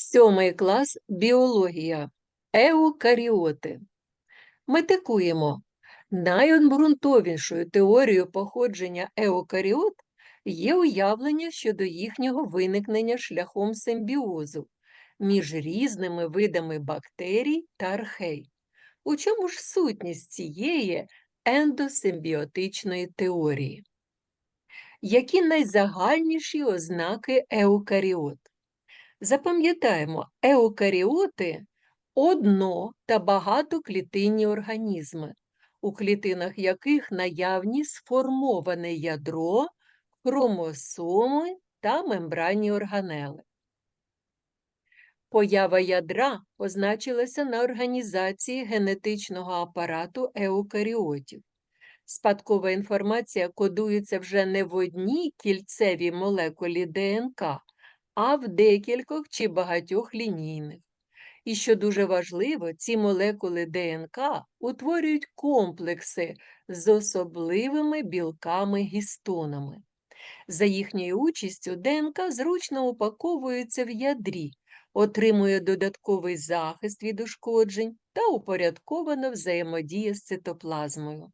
Сьомий клас біологія. Еукаріоти. Метикуємо. Найобґрунтовішою теорією походження еукаріот є уявлення щодо їхнього виникнення шляхом симбіозу між різними видами бактерій та архей. У чому ж сутність цієї ендосимбіотичної теорії? Які найзагальніші ознаки еукаріот? Запам'ятаємо, еукаріоти одно- та багатоклітинні організми, у клітинах яких наявні сформоване ядро, хромосоми та мембранні органели. Поява ядра позначилася на організації генетичного апарату еукаріотів. Спадкова інформація кодується вже не в одній кільцевій молекулі ДНК, а в декількох чи багатьох лінійних. І що дуже важливо, ці молекули ДНК утворюють комплекси з особливими білками-гістонами. За їхньою участю ДНК зручно упаковується в ядрі, отримує додатковий захист від ушкоджень та упорядковано взаємодіє з цитоплазмою.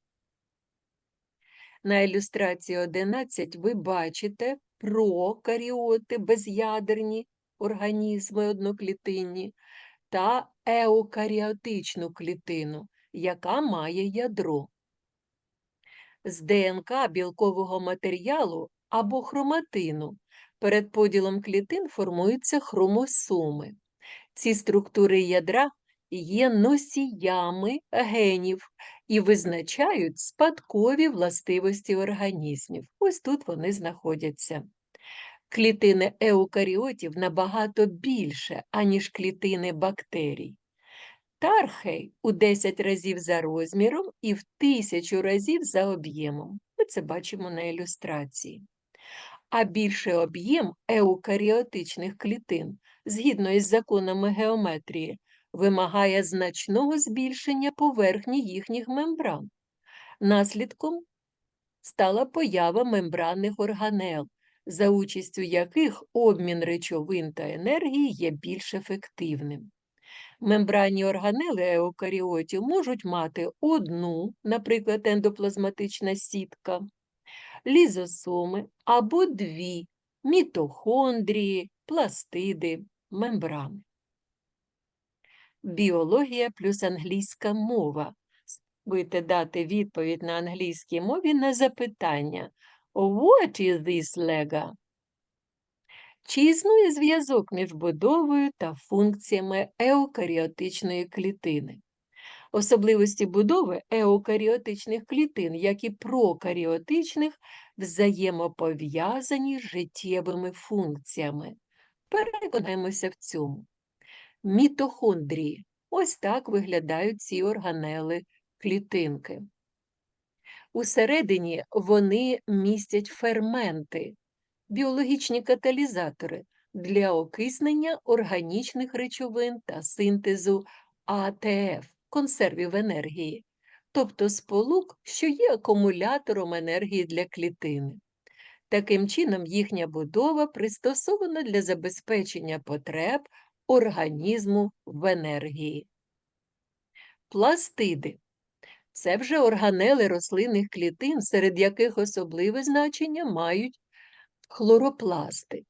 На ілюстрації 11 ви бачите прокаріоти безядерні організми одноклітинні та еукаріотичну клітину, яка має ядро. З ДНК білкового матеріалу або хроматину перед поділом клітин формуються хромосоми. Ці структури ядра є носіями генів і визначають спадкові властивості організмів. Ось тут вони знаходяться. Клітини еукаріотів набагато більше, аніж клітини бактерій. Тархей у 10 разів за розміром і в тисячу разів за об'ємом. Ми це бачимо на ілюстрації. А більший об'єм еукаріотичних клітин, згідно із законами геометрії, вимагає значного збільшення поверхні їхніх мембран. Наслідком стала поява мембранних органел, за участю яких обмін речовин та енергії є більш ефективним. Мембранні органели еукаріотів можуть мати одну, наприклад, ендоплазматична сітка, лізосоми або дві мітохондрії, пластиди, мембрани. Біологія плюс англійська мова. Спробуйте дати відповідь на англійській мові на запитання What is this lega? Чи існує зв'язок між будовою та функціями еукаріотичної клітини? Особливості будови еукаріотичних клітин, як і прокаріотичних, взаємопов'язані з життєвими функціями. Переконаємося в цьому. Мітохондрії. Ось так виглядають ці органели клітинки. Усередині вони містять ферменти, біологічні каталізатори для окиснення органічних речовин та синтезу АТФ консервів енергії, тобто сполук, що є акумулятором енергії для клітини. Таким чином, їхня будова пристосована для забезпечення потреб організму в енергії. Пластиди це вже органели рослинних клітин, серед яких особливе значення мають хлоропласти.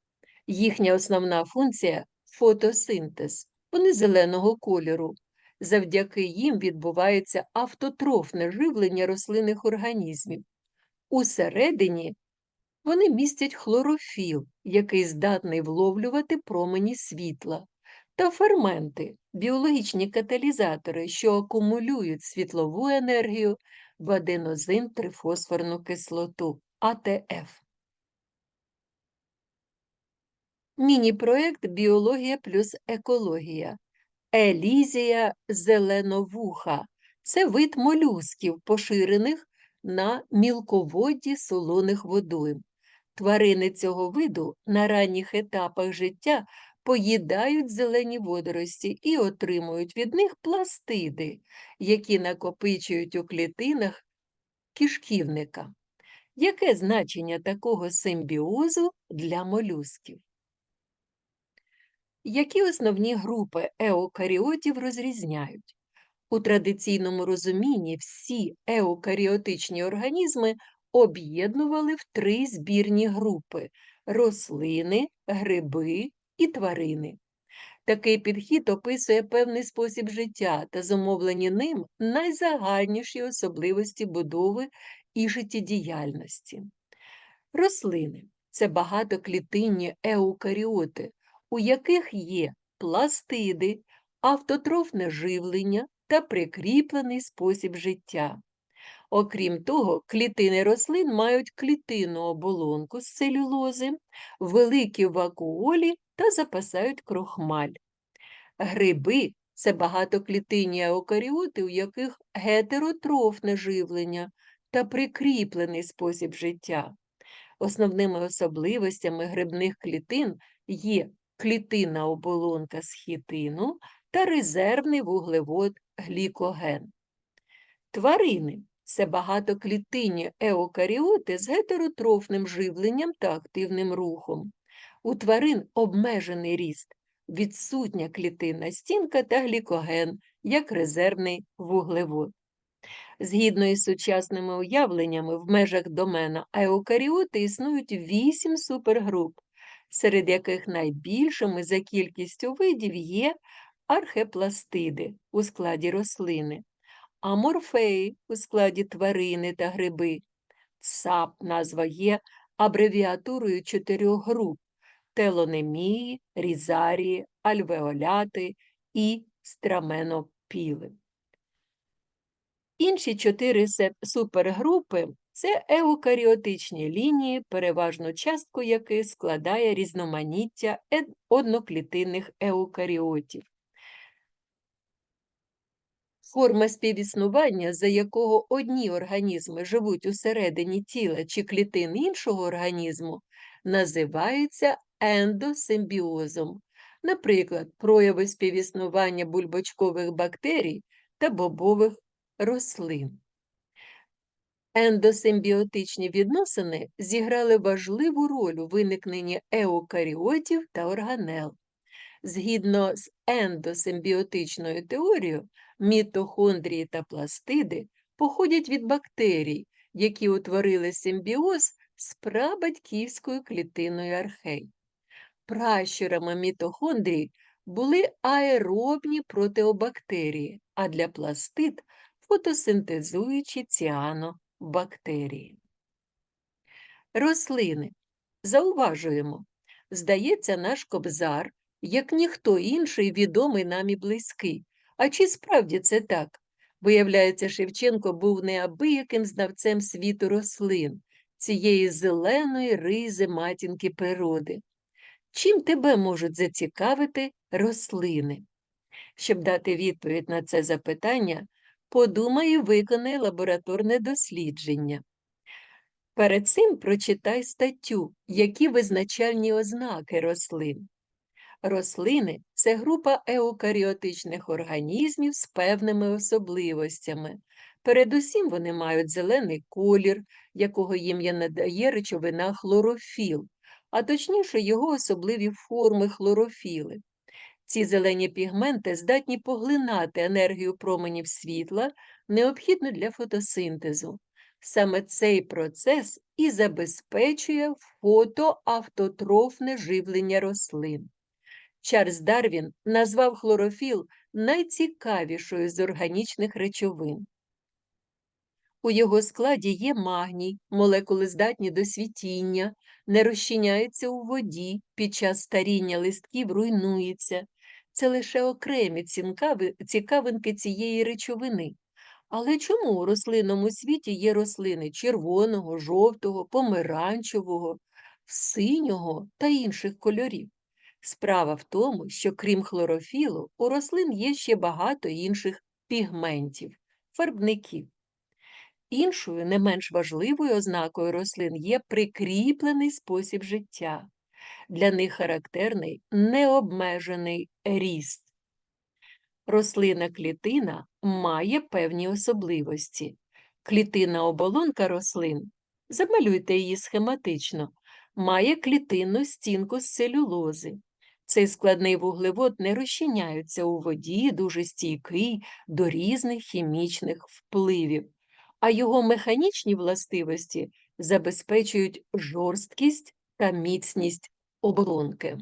Їхня основна функція фотосинтез. Вони зеленого кольору. Завдяки їм відбувається автотрофне живлення рослинних організмів. Усередині вони містять хлорофіл, який здатний вловлювати промені світла, та ферменти, біологічні каталізатори, що акумулюють світлову енергію в аденозин трифосфорну кислоту АТФ. Міні-проект Біологія плюс екологія. Елізія зеленовуха це вид молюсків, поширених на мілководді солоних водойм. Тварини цього виду на ранніх етапах життя поїдають зелені водорості і отримують від них пластиди, які накопичують у клітинах кишківника. Яке значення такого симбіозу для молюсків? Які основні групи еукаріотів розрізняють? У традиційному розумінні всі еукаріотичні організми об'єднували в три збірні групи рослини, гриби і тварини. Такий підхід описує певний спосіб життя та зумовлені ним найзагальніші особливості будови і життєдіяльності. Рослини це багатоклітинні еукаріоти, у яких є пластиди, автотрофне живлення та прикріплений спосіб життя. Окрім того, клітини рослин мають клітинну оболонку з целюлози, великі вакуолі та запасають крохмаль. Гриби це багатоклітинні еукаріоти, у яких гетеротрофне живлення та прикріплений спосіб життя. Основними особливостями грибних клітин є клітинна оболонка з хітину та резервний вуглевод глікоген. Тварини це багатоклітинні еукаріоти з гетеротрофним живленням та активним рухом. У тварин обмежений ріст, відсутня клітинна стінка та глікоген як резервний вуглевод. Згідно із сучасними уявленнями, в межах домена еукаріоти існують вісім супергруп, серед яких найбільшими за кількістю видів є архепластиди у складі рослини, аморфеї у складі тварини та гриби. САП назва є абревіатурою чотирьох груп телонемії, різарії, альвеоляти і страменопіли. Інші чотири супергрупи це еукаріотичні лінії, переважну частку яких складає різноманіття одноклітинних еукаріотів. Форма співіснування, за якого одні організми живуть усередині тіла чи клітин іншого організму, називається ендосимбіозом. Наприклад, прояви співіснування бульбочкових бактерій та бобових рослин. Ендосимбіотичні відносини зіграли важливу роль у виникненні еукаріотів та органел. Згідно з ендосимбіотичною теорією, мітохондрії та пластиди походять від бактерій, які утворили симбіоз з прабатьківською клітиною архей. Пращурами мітохондрій були аеробні протеобактерії, а для пластид фотосинтезуючі ціанобактерії. Рослини. Зауважуємо, здається, наш кобзар, як ніхто інший, відомий нам і близький. А чи справді це так? Виявляється, Шевченко був неабияким знавцем світу рослин, цієї зеленої ризи матінки природи. Чим тебе можуть зацікавити рослини? Щоб дати відповідь на це запитання, подумай і виконай лабораторне дослідження. Перед цим прочитай статтю, які визначальні ознаки рослин. Рослини це група еукаріотичних організмів з певними особливостями. Передусім вони мають зелений колір, якого їм надає речовина хлорофіл, а точніше його особливі форми хлорофіли. Ці зелені пігменти здатні поглинати енергію променів світла, необхідну для фотосинтезу. Саме цей процес і забезпечує фотоавтотрофне живлення рослин. Чарльз Дарвін назвав хлорофіл найцікавішою з органічних речовин. У його складі є магній, молекули здатні до світіння, не розчиняються у воді, під час старіння листків руйнується. Це лише окремі цікавинки цієї речовини. Але чому у рослинному світі є рослини червоного, жовтого, помаранчевого, синього та інших кольорів? Справа в тому, що крім хлорофілу, у рослин є ще багато інших пігментів, фарбників. Іншою, не менш важливою ознакою рослин є прикріплений спосіб життя. Для них характерний необмежений ріст. Рослина клітина має певні особливості. Клітинна оболонка рослин, замалюйте її схематично, має клітинну стінку з целюлози. Цей складний вуглевод не розчиняється у воді, дуже стійкий до різних хімічних впливів, а його механічні властивості забезпечують жорсткість та міцність оболонки.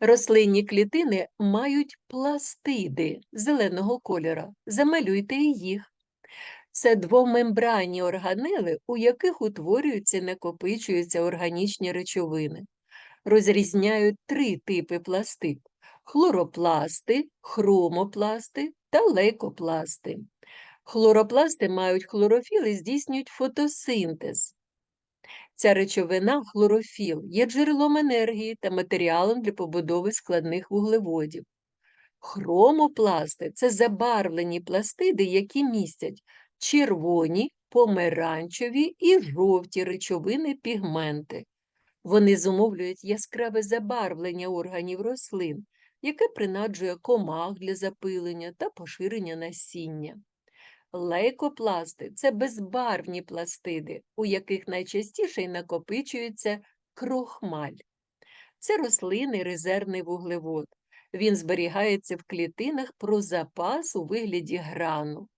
Рослинні клітини мають пластиди зеленого кольора. Замалюйте їх. Це двомембранні органели, у яких утворюються і накопичуються органічні речовини. Розрізняють три типи пластид хлоропласти, хромопласти та лейкопласти. Хлоропласти мають хлорофіл і здійснюють фотосинтез. Ця речовина, хлорофіл, є джерелом енергії та матеріалом для побудови складних вуглеводів. Хромопласти це забарвлені пластиди, які містять червоні, помаранчеві і жовті речовини пігменти. Вони зумовлюють яскраве забарвлення органів рослин, яке принаджує комах для запилення та поширення насіння. Лейкопласти це безбарвні пластиди, у яких найчастіше й накопичується крохмаль. Це рослинний резервний вуглевод. Він зберігається в клітинах про запас у вигляді грану.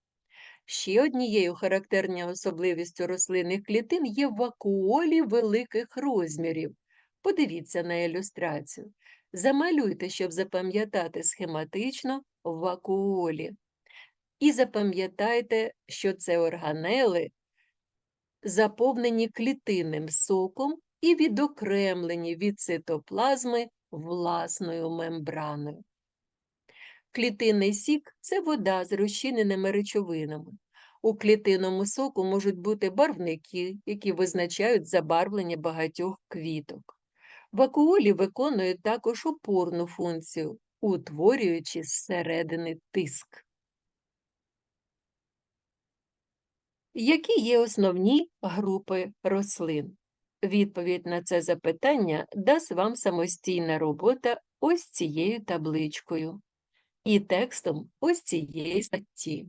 Ще однією характерною особливістю рослинних клітин є вакуолі великих розмірів. Подивіться на ілюстрацію. Замалюйте, щоб запам'ятати схематично вакуолі. І запам'ятайте, що це органели, заповнені клітинним соком і відокремлені від цитоплазми власною мембраною. Клітинний сік це вода з розчиненими речовинами. У клітинному соку можуть бути барвники, які визначають забарвлення багатьох квіток. Вакуолі виконують також опорну функцію, утворюючи зсередини тиск. Які є основні групи рослин? Відповідь на це запитання дасть вам самостійна робота ось цією табличкою і текстом ось цієї статті.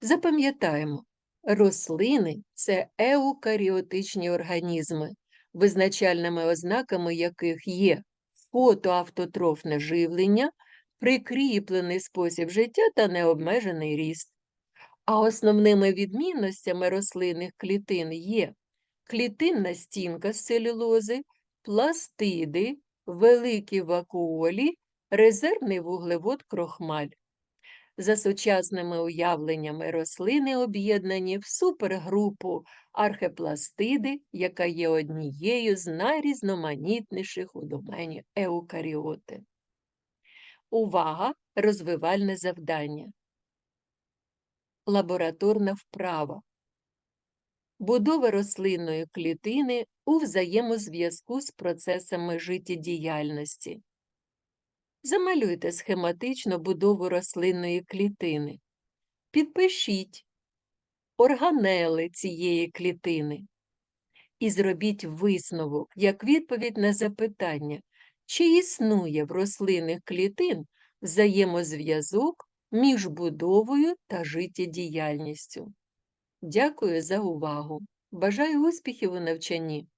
Запам'ятаємо, рослини це еукаріотичні організми, визначальними ознаками яких є фотоавтотрофне живлення, прикріплений спосіб життя та необмежений ріст. А основними відмінностями рослинних клітин є клітинна стінка з целюлози, пластиди, великі вакуолі, резервний вуглевод крохмаль. За сучасними уявленнями рослини об'єднані в супергрупу архепластиди, яка є однією з найрізноманітніших у домені еукаріоти. Увага! Розвивальне завдання лабораторна вправа. Будова рослинної клітини у взаємозв'язку з процесами життєдіяльності. Замалюйте схематично будову рослинної клітини. Підпишіть органели цієї клітини і зробіть висновок як відповідь на запитання, чи існує в рослинних клітин взаємозв'язок між будовою та життєдіяльністю. Дякую за увагу! Бажаю успіхів у навчанні!